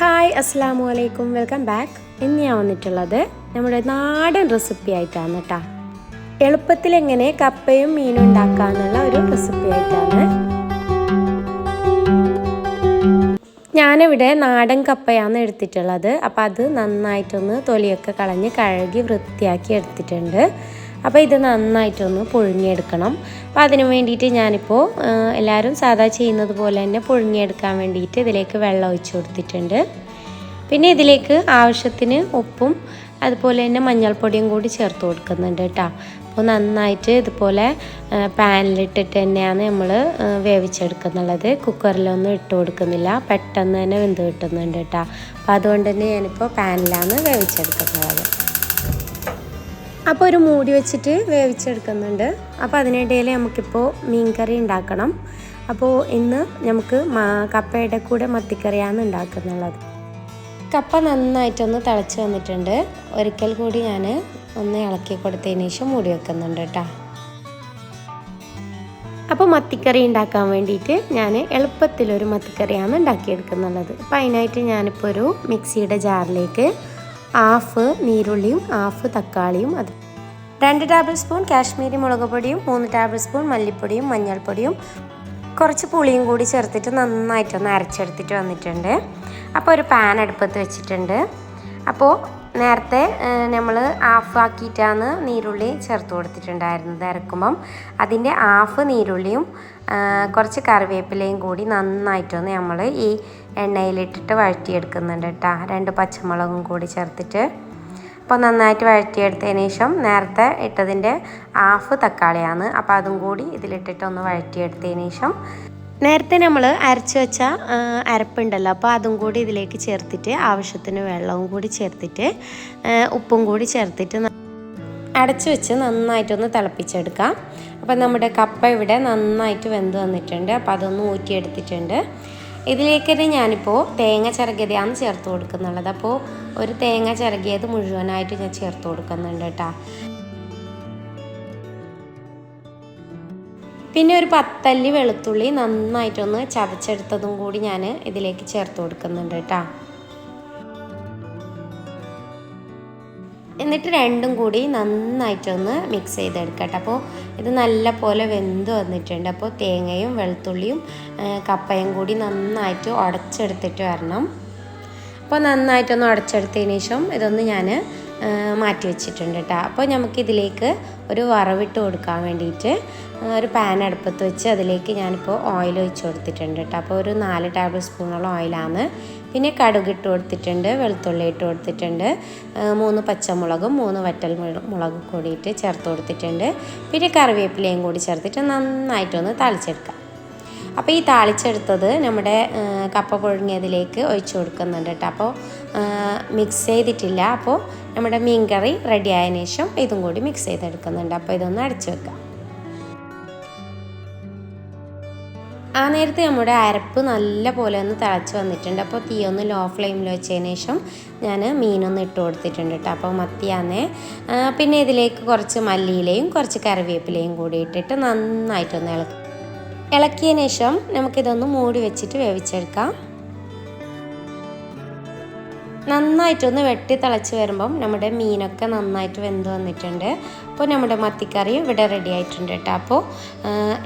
Hi അസ്സാം വലൈക്കും welcome back. ഇന്ന് വന്നിട്ടുള്ളത് നമ്മുടെ നാടൻ റെസിപ്പി ആയിട്ടാണ് കേട്ടോ എളുപ്പത്തിൽ എങ്ങനെ കപ്പയും മീനും ഉണ്ടാക്കാന്നുള്ള ഒരു റെസിപ്പി ആയിട്ടാണ്. ഞാനിവിടെ നാടൻ കപ്പയാണ് എടുത്തിട്ടുള്ളത്. അപ്പോൾ അത് നന്നായിട്ടൊന്ന് തൊലിയൊക്കെ കളഞ്ഞ് കഴുകി വൃത്തിയാക്കി എടുത്തിട്ടുണ്ട്. അപ്പോൾ ഇത് നന്നായിട്ടൊന്ന് പുഴുങ്ങിയെടുക്കണം. അപ്പോൾ അതിന് വേണ്ടിയിട്ട് ഞാനിപ്പോൾ എല്ലാവരും സാധാ ചെയ്യുന്നത് പോലെ തന്നെ പുഴുങ്ങിയെടുക്കാൻ വേണ്ടിയിട്ട് ഇതിലേക്ക് വെള്ളം ഒഴിച്ച് കൊടുത്തിട്ടുണ്ട്. പിന്നെ ഇതിലേക്ക് ആവശ്യത്തിന് ഉപ്പും അതുപോലെ തന്നെ മഞ്ഞൾപ്പൊടിയും കൂടി ചേർത്ത് കൊടുക്കുന്നുണ്ട് കേട്ടോ. അപ്പോൾ നന്നായിട്ട് ഇതുപോലെ പാനിലിട്ടിട്ട് തന്നെയാണ് നമ്മൾ വേവിച്ചെടുക്കുന്നുള്ളത്. കുക്കറിലൊന്നും ഇട്ട് കൊടുക്കുന്നില്ല. പെട്ടെന്ന് തന്നെ വെന്ത് കിട്ടുന്നുണ്ട് കേട്ടോ. അപ്പോൾ അതുകൊണ്ട് തന്നെ ഞാനിപ്പോൾ പാനിലാണ് വേവിച്ചെടുക്കുന്നത്. അപ്പോൾ ഒരു മൂടി വെച്ചിട്ട് വേവിച്ചെടുക്കുന്നുണ്ട്. അപ്പോൾ അതിനിടയിൽ നമുക്കിപ്പോൾ മീൻകറി ഉണ്ടാക്കണം. അപ്പോൾ ഇന്ന് നമുക്ക് കപ്പയുടെ കൂടെ മത്തിക്കറിയാണ് ഉണ്ടാക്കുന്നുള്ളത്. കപ്പ നന്നായിട്ടൊന്ന് തിളച്ച് വന്നിട്ടുണ്ട്. ഒരിക്കൽ കൂടി ഞാൻ ഒന്ന് ഇളക്കി കൊടുത്തതിന് ശേഷം മൂടി വെക്കുന്നുണ്ട് കേട്ടോ. അപ്പോൾ മത്തിക്കറി ഉണ്ടാക്കാൻ വേണ്ടിയിട്ട് ഞാൻ എളുപ്പത്തിലൊരു മത്തിക്കറിയാണ് ഉണ്ടാക്കിയെടുക്കുന്നുള്ളത്. അപ്പോൾ അതിനായിട്ട് ഞാനിപ്പോൾ ഒരു മിക്സിയുടെ ജാറിലേക്ക് ഹാഫ് നീരുള്ളിയും ഹാഫ് തക്കാളിയും അത് രണ്ട് ടേബിൾ സ്പൂൺ കാശ്മീരി മുളക് പൊടിയും മൂന്ന് ടേബിൾ സ്പൂൺ മല്ലിപ്പൊടിയും മഞ്ഞൾപ്പൊടിയും കുറച്ച് പുളിയും കൂടി ചേർത്തിട്ട് നന്നായിട്ടൊന്ന് അരച്ചെടുത്തിട്ട് വന്നിട്ടുണ്ട്. അപ്പോൾ ഒരു പാൻ അടുപ്പത്ത് വെച്ചിട്ടുണ്ട്. അപ്പോൾ നേരത്തെ നമ്മൾ ഹാഫ് ആക്കിയിട്ടാണ് നീരുള്ളി ചേർത്ത് കൊടുത്തിട്ടുണ്ടായിരുന്നത് അരക്കുമ്പം. അതിന്റെ ഹാഫ് നീരുള്ളിയും കുറച്ച് കറിവേപ്പിലയും കൂടി നന്നായിട്ടൊന്ന് നമ്മൾ ഈ എണ്ണയിലിട്ടിട്ട് വഴറ്റിയെടുക്കുന്നുണ്ട് കേട്ടോ. രണ്ട് പച്ചമുളകും കൂടി ചേർത്തിട്ട്. അപ്പോൾ നന്നായിട്ട് വഴറ്റിയെടുത്തതിന് ശേഷം നേരത്തെ ഇട്ടതിന്റെ ഹാഫ് തക്കാളിയാണ്. അപ്പോൾ അതും കൂടി ഇതിലിട്ടിട്ട് ഒന്ന് വഴറ്റിയെടുത്തതിന് ശേഷം നേരത്തെ നമ്മൾ അരച്ച് വെച്ച അരപ്പുണ്ടല്ലോ. അപ്പോൾ അതും കൂടി ഇതിലേക്ക് ചേർത്തിട്ട് ആവശ്യത്തിന് വെള്ളവും കൂടി ചേർത്തിട്ട് ഉപ്പും കൂടി ചേർത്തിട്ട് അടച്ചു വെച്ച് നന്നായിട്ടൊന്ന് തിളപ്പിച്ചെടുക്കാം. അപ്പം നമ്മുടെ കപ്പ ഇവിടെ നന്നായിട്ട് വെന്ത് വന്നിട്ടുണ്ട്. അപ്പോൾ അതൊന്ന് ഊറ്റിയെടുത്തിട്ടുണ്ട്. ഇതിലേക്ക് തന്നെ ഞാനിപ്പോൾ തേങ്ങ ചിറകിയതാണ് ചേർത്ത് കൊടുക്കുന്നുള്ളത്. അപ്പോൾ ഒരു തേങ്ങ ചിറകിയത് മുഴുവനായിട്ട് ഞാൻ ചേർത്ത് കൊടുക്കുന്നുണ്ട് കേട്ടോ പിന്നെ ഒരു പത്തല്ലി വെളുത്തുള്ളി നന്നായിട്ടൊന്ന് ചതച്ചെടുത്തതും കൂടി ഞാൻ ഇതിലേക്ക് ചേർത്ത് കൊടുക്കുന്നുണ്ട് കേട്ടോ എന്നിട്ട് രണ്ടും കൂടി നന്നായിട്ടൊന്ന് മിക്സ് ചെയ്തെടുക്കട്ടെ അപ്പോൾ ഇത് നല്ല പോലെ വെന്ത് വന്നിട്ടുണ്ട്. അപ്പോൾ തേങ്ങയും വെളുത്തുള്ളിയും കപ്പയും കൂടി നന്നായിട്ട് ഉടച്ചെടുത്തിട്ട് വരണം. അപ്പോൾ നന്നായിട്ടൊന്ന് ഉടച്ചെടുത്തതിന് ശേഷം ഇതൊന്ന് ഞാൻ മാറ്റി വെച്ചിട്ടുണ്ട് കേട്ടോ അപ്പോൾ നമുക്കിതിലേക്ക് ഒരു വറവിട്ട് കൊടുക്കാൻ വേണ്ടിയിട്ട് ഒരു പാൻ അടുപ്പത്ത് വെച്ച് അതിലേക്ക് ഞാനിപ്പോൾ ഓയിൽ ഒഴിച്ച് കൊടുത്തിട്ടുണ്ട് കേട്ടോ അപ്പോൾ ഒരു നാല് ടേബിൾ സ്പൂണോളം ഓയിലാണ് പിന്നെ കടുക് ഇട്ട് കൊടുത്തിട്ടുണ്ട് വെളുത്തുള്ളി ഇട്ട് കൊടുത്തിട്ടുണ്ട് മൂന്ന് പച്ചമുളകും മൂന്ന് വറ്റൽ മുളകും കൂടിയിട്ട് ചേർത്ത് കൊടുത്തിട്ടുണ്ട്. പിന്നെ കറിവേപ്പിലയും കൂടി ചേർത്തിട്ട് നന്നായിട്ടൊന്ന് തളിച്ചെടുക്കാം. അപ്പോൾ ഈ താളിച്ചെടുത്തത് നമ്മുടെ കപ്പ പുഴുങ്ങിയതിലേക്ക് ഒഴിച്ചു കൊടുക്കുന്നുണ്ട് കേട്ടോ. അപ്പോൾ മിക്സ് ചെയ്തിട്ടില്ല. അപ്പോൾ നമ്മുടെ മീൻ കറി റെഡി ആയതിനു ശേഷം ഇതും കൂടി മിക്സ് ചെയ്തെടുക്കുന്നുണ്ട്. അപ്പോൾ ഇതൊന്ന് അടച്ചു വെക്കാം. ആ നേരത്തെ നമ്മുടെ അരപ്പ് നല്ല പോലെ ഒന്ന് തിളച്ച് വന്നിട്ടുണ്ട്. അപ്പോൾ തീ ഒന്ന് ലോ ഫ്ലെയിമിൽ വെച്ചതിന് ശേഷം ഞാൻ മീനൊന്ന് ഇട്ട് കൊടുത്തിട്ടുണ്ട് കേട്ടോ. അപ്പോൾ മത്തിയാന്നേ പിന്നെ ഇതിലേക്ക് കുറച്ച് മല്ലിയിലയും കുറച്ച് കറിവേപ്പിലയും കൂടി ഇട്ടിട്ട് നന്നായിട്ടൊന്ന് ഇളക്കി ഇളക്കിയതിന് ശേഷം നമുക്കിതൊന്ന് മൂടി വെച്ചിട്ട് വേവിച്ചെടുക്കാം. നന്നായിട്ടൊന്ന് വെട്ടി തിളച്ച് വരുമ്പം നമ്മുടെ മീനൊക്കെ നന്നായിട്ട് വെന്ത് വന്നിട്ടുണ്ട്. അപ്പോൾ നമ്മുടെ മത്തിക്കറി ഇവിടെ റെഡി ആയിട്ടുണ്ട് കേട്ടോ. അപ്പോൾ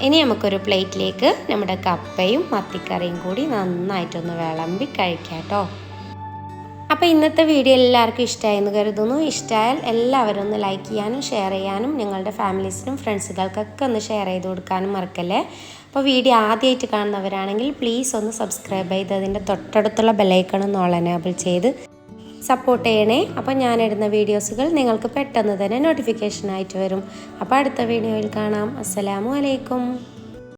ഇനി നമുക്കൊരു പ്ലേറ്റിലേക്ക് നമ്മുടെ കപ്പയും മത്തിക്കറിയും കൂടി നന്നായിട്ടൊന്ന് വിളമ്പി കഴിക്കാം കേട്ടോ. അപ്പോൾ ഇന്നത്തെ വീഡിയോ എല്ലാവർക്കും ഇഷ്ടമായെന്ന് കരുതുന്നു. ഇഷ്ടമായാൽ എല്ലാവരും ഒന്ന് ലൈക്ക് ചെയ്യാനും ഷെയർ ചെയ്യാനും നിങ്ങളുടെ ഫാമിലീസിനും ഫ്രണ്ട്സുകൾക്കൊക്കെ ഒന്ന് ഷെയർ ചെയ്ത് കൊടുക്കാനും മറക്കല്ലേ? അപ്പോൾ വീഡിയോ ആദ്യമായിട്ട് കാണുന്നവരാണെങ്കിൽ പ്ലീസ് ഒന്ന് സബ്സ്ക്രൈബ് ചെയ്ത് അതിന്റെ തൊട്ടടുത്തുള്ള ബെല്ലൈക്കൺ ഓൾ എനേബിൾ ചെയ്ത് സപ്പോർട്ട് ചെയ്യണേ. അപ്പോൾ ഞാനിടുന്ന വീഡിയോസുകൾ നിങ്ങൾക്ക് പെട്ടെന്ന് തന്നെ നോട്ടിഫിക്കേഷൻ ആയിട്ട് വരും. അപ്പോൾ അടുത്ത വീഡിയോയിൽ കാണാം. അസ്സലാമു അലൈക്കും.